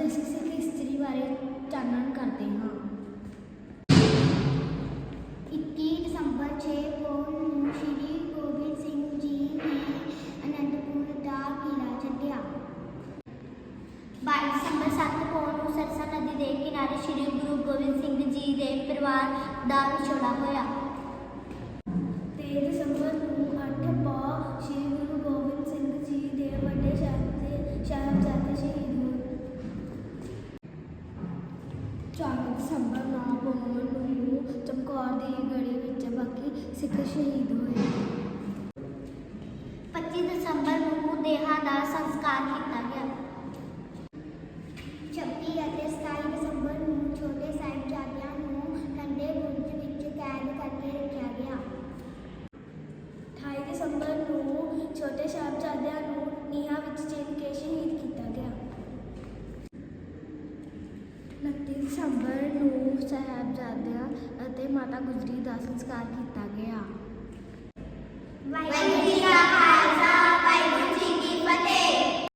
ਅੱਜ ਅਸੀਂ ਸਿੱਖ ਹਿਸਟਰੀ ਬਾਰੇ ਚਾਨਣ ਕਰਦੇ ਹਾਂ। 21 ਦਸੰਬਰ 6 ਨੂੰ ਸ਼੍ਰੀ ਗੋਬਿੰਦ ਸਿੰਘ ਜੀ ਨੇ ਅਨੰਦਪੁਰ ਦਾ ਕਿਲਾ ਛੱਡਿਆ। 22 ਦਸੰਬਰ 7 ਨੂੰ ਸਰਸਾ ਨਦੀ ਦੇ ਕਿਨਾਰੇ ਸ਼੍ਰੀ ਗੁਰੂ ਗੋਬਿੰਦ ਸਿੰਘ ਜੀ ਦੇ ਪਰਿਵਾਰ ਦਾ ਵਿਛੋੜਾ ਹੋਇਆ। 23 4 ਦਸੰਬਰ ਨੂੰ ਪੌਣ ਨੂੰ ਚਮਕੌਰ ਦੀ ਗੜੀ ਵਿੱਚ ਬਾਕੀ ਸਿੱਖ ਸ਼ਹੀਦ ਹੋਏ। 25 ਦਸੰਬਰ ਨੂੰ ਦੇਹਾਂ ਦਾ ਸੰਸਕਾਰ ਕੀਤਾ ਗਿਆ। 26 ਅਤੇ 27 ਦਸੰਬਰ ਨੂੰ ਛੋਟੇ ਸਾਹਿਬਜ਼ਾਦਿਆਂ ਨੂੰ ਠੰਡੇ ਬੁਰਜ ਵਿੱਚ ਕੈਦ ਕਰਕੇ ਰੱਖਿਆ ਗਿਆ। 28 ਦਸੰਬਰ ਨੂੰ ਛੋਟੇ ਸਾਹਿਬਜ਼ਾਦਿਆਂ ਨੂੰ ਨੀਹਾਂ ਵਿੱਚ ਚਿਣ ਕੇ ਸ਼ਹੀਦ ਕੀਤਾ ਗਿਆ 29 ਦਸੰਬਰ ਨੂੰ ਸਾਹਿਬਜ਼ਾਦਿਆਂ ਅਤੇ ਮਾਤਾ ਗੁਜਰੀ ਦਾ ਸੰਸਕਾਰ ਕੀਤਾ ਗਿਆ।